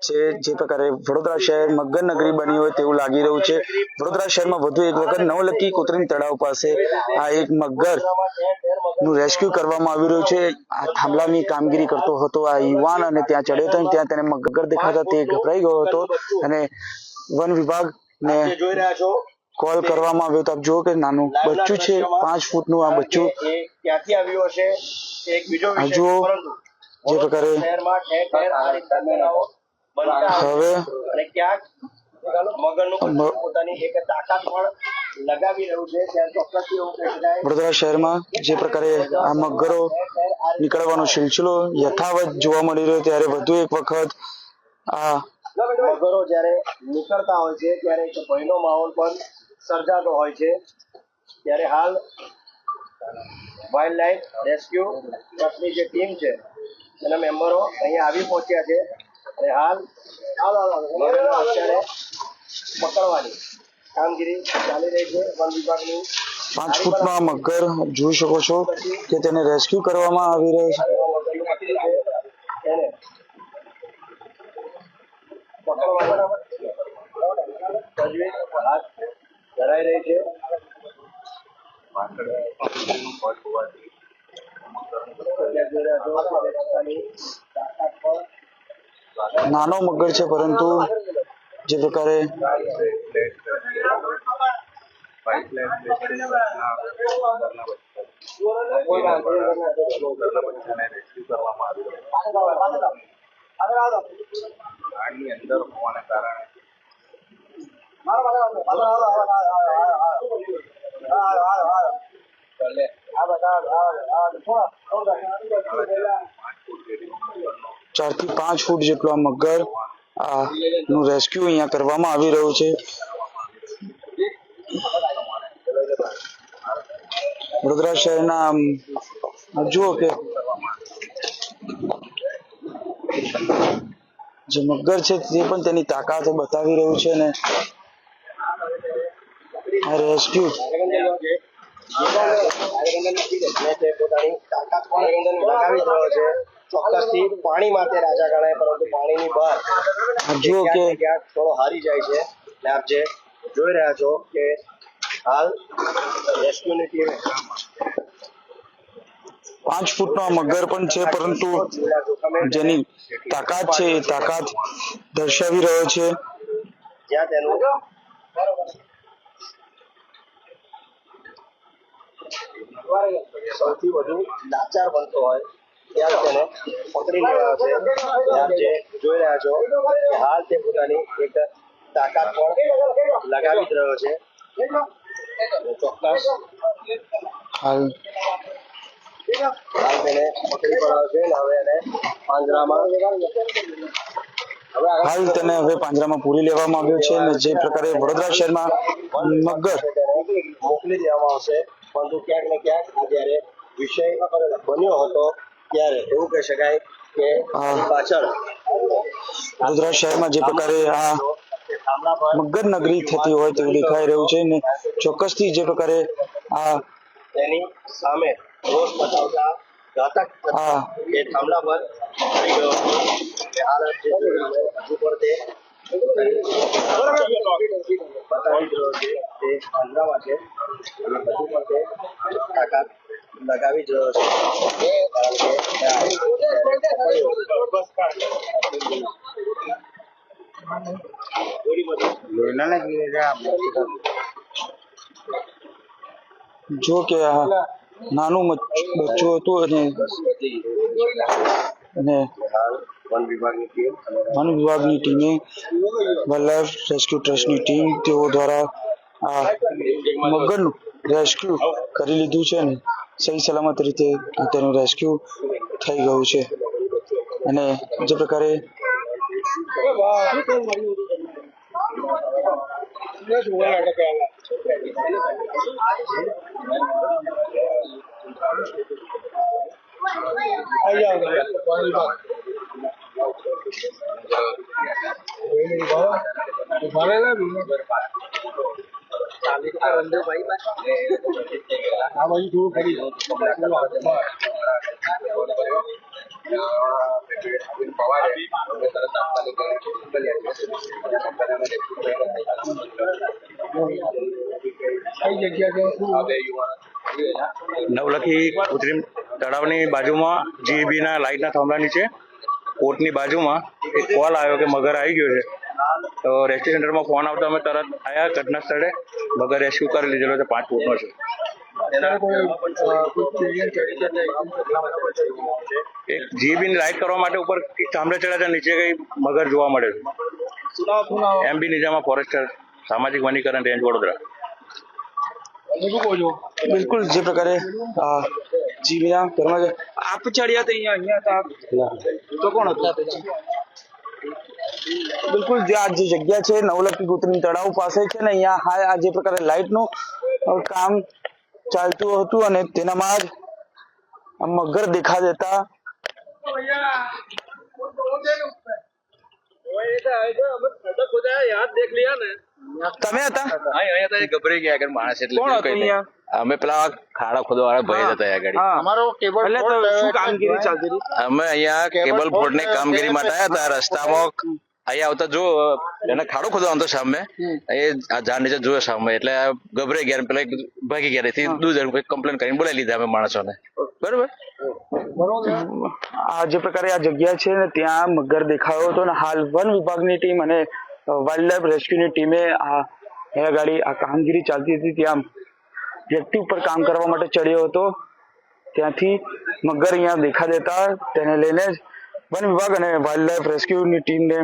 છે જે પ્રકારે વડોદરા શહેર મગર નગરી બની હોય તેવું લાગી રહ્યું છે. વડોદરા શહેરમાં વધુ એક વખત નવલખી કોતરી તળાવ પાસે આ એક મગરનું રેસ્ક્યુ કરવામાં આવી રહ્યું છે. આ થાંભલાની કામગીરી કરતો હતો આ યુવાન અને ત્યાં ચડ્યો હતો ત્યાં તેને મગર દેખાતા તે ગભરાઈ ગયો હતો અને વન વિભાગ ને જોઈ રહ્યા છો કોલ કરવામાં આવ્યો તો આપ જુઓ કે નાનું બચ્ચું છે પાંચ ફૂટનું આ બચ્ચું. ક્યાંથી આવ્યું હશે. એક બીજો જુઓ જે પ્રકારે હવે અને ક્યાંક વડોદરા શહેરમાં જે પ્રકારે આ મગરો નીકળવાનો સિલસિલો યથાવત જોવા મળી રહ્યો ત્યારે વધુ એક વખત આ મગરો જ્યારે નીકળતા હોય છે ત્યારે એક ભયનો માહોલ પણ સર્જાતો હોય છે. ત્યારે હાલ વાઇલ્ડ લાઈફ રેસ્ક્યુ ટ્રસ્ટની જે ટીમ છે એના મેમ્બરો અહીંયા આવી પહોંચ્યા છે અને હાલ અત્યારે પકડવાની કામગીરી ચાલી રહી છે વન વિભાગની. પાંચ ફૂટના મગર જોઈ શકો છો કે તેને રેસ્ક્યુ કરવામાં આવી રહ્યો છે. એને તજવીજ હાથ ધરાઈ રહી છે. નાનો મગર છે પરંતુ જે પ્રકારે પાણી અંદર હોવાને કારણે ચારથી પાંચ ફૂટ જેટલો આ મગર આ નું રેસ્ક્યુ અહીંયા કરવામાં આવી રહ્યું છે. વડોદરા શહેરના જુઓ કે જે મગર છે તે પણ તેની તાકાત બતાવી રહ્યું છે ને આ રેસ્ક્યુ તે પોતાની તાકાત પણ લગાવી રહ્યો છે. ચોક્કસથી પાણી માટે રાજા ગણાય પરંતુ પાણીની બહાર આ કે ક્યાંક થોડો હારી જાય છે. અને આપ જે જોઈ રહ્યા છો કે હાલ રેસ્ક્યુની ટીમે પાંચ ફૂટનો મગર પણ છે પરંતુ જેની તાકાત છે એ તાકાત દર્શાવી રહ્યો છે. જ્યાં તેનું સૌથી વધુ લાચાર બનતો હોય ત્યાં તેને પકડી લેવાયો છે. ત્યાં જે જોઈ રહ્યા છો હાલ તે પોતાની એક તાકાત પણ લગાવી જ રહ્યો છે. ચોક્કસ હાલ. હાલ તેને પકડી પડાયો છે હવે એને પાંજરામાં હાલ તેને હવે પાંજરામાં પૂરી લેવામાં આવ્યો છે અને જે પ્રકારે વડોદરા શહેરમાં મગર તેને મોકલી દેવામાં આવશે. પરંતુ ક્યાંક ને ક્યાંક આ જ્યારે વિષય બન્યો હતો ત્યારે એવું કહી શકાય કે પાછળ વડોદરા શહેરમાં જે પ્રકારે આ મગર નગરી થતી હોય તેવું દેખાઈ રહ્યું છે ને ચોક્કસથી જે પ્રકારે આ તેની સામે રોષ બતાવતા ઘાતક એ થાંભલા પર પડી ગયો હતો. કે હાલ આપ જે જોઈ રહ્યા છો, હજુ પણ તે લગાવી જ જો કે નાનું બચ્ચું હતું અને અને વન વિભાગની ટીમે વલ્લભ રેસ્ક્યુ ટ્રસ્ટની ટીમ તેઓ દ્વારા આ મગરનું રેસ્ક્યુ કરી લીધું છે અને સહી સલામત રીતે તેનું રેસ્ક્યુ થઈ ગયું છે. અને જે પ્રકારે આવી જાઓ ભરેલા આ બાજુ થોડું ખરી કઈ જગ્યા નવલખી કૃત્રિમ તળાવની બાજુમાં જીબીના લાઇટના થાંભલા નીચે કોર્ટની બાજુમાં એક કોલ આવ્યો કે મગર આવી ગયો છે. તો રેસ્ક્યુ સેન્ટરમાં ફોન આવતો અમે તરત આવ્યા ઘટના સ્થળે મગર રેસ્ક્યુ કરી લીધેલો છે પાંચ ફૂટનો છે. એક GEB ની લાઇટ કરવા માટે ઉપર થાંભલે ચડ્યા છે નીચે કઈ મગર જોવા મળે છે. એમબી નામ એમ બી નિજામા ફોરેસ્ટર સામાજિક વનીકરણ રેન્જ વડોદરા. બિલકુલ જે પ્રકારે જીવીના કર્મચારી આપ ચડ્યા તો અહીંયા અહીંયા હતા તો કોણ હતા બિલકુલ જે આ જે જગ્યા છે નવલખી ગોત્રી તળાવ પાસે છે ને અહીંયા હા આ જે પ્રકારે લાઇટનું કામ ચાલતું હતું અને તેનામાં જ મગર દેખા દેતા તમે હતા? અહીંયા તો ગભરાઈ ગયા આગળ માણસ એટલે કોણ હતું અહીંયા? અમે પેલા ખાડા ખોદવા વાળા ભાઈ હતા આગળ. અમારો કેબલ એટલે તો શું કામગીરી ચાલતી હતી? અમે અહીંયા કેબલ બોર્ડની કામગીરી માટે આવ્યા હતા રસ્તામાં. અહીંયા આવતા જો એને ખાડો ખોદવાનો હતો સામે. એ આ ઝાડ નીચે જોયો સામે એટલે ગભરાઈ ગયા પેલા ભાગી ગયા દૂર જણ કમ્પ્લેન કરીને બોલાવી લીધા અમે માણસોને. બરોબર. આ જે પ્રકારે આ જગ્યા છે ને ત્યાં મગર દેખાયો હતો ને હાલ વન વિભાગની ટીમ અને વાઇલ્ડ લાઈફ રેસ્ક્યુની ટીમે આ ગાડી આ કામગીરી ચાલતી હતી. ત્યાં વ્યક્તિ ઉપર કામ કરવા માટે ચડ્યો હતો. ત્યાંથી મગર અહીંયા દેખા દેતા, તેને લઈને વન વિભાગ અને વાઇલ્ડ લાઈફ રેસ્ક્યુની ટીમને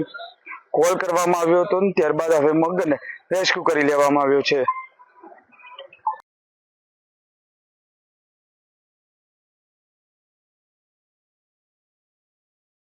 કોલ કરવામાં આવ્યો હતો ત્યારબાદ હવે મગરને રેસ્ક્યુ કરી લેવામાં આવ્યો છે.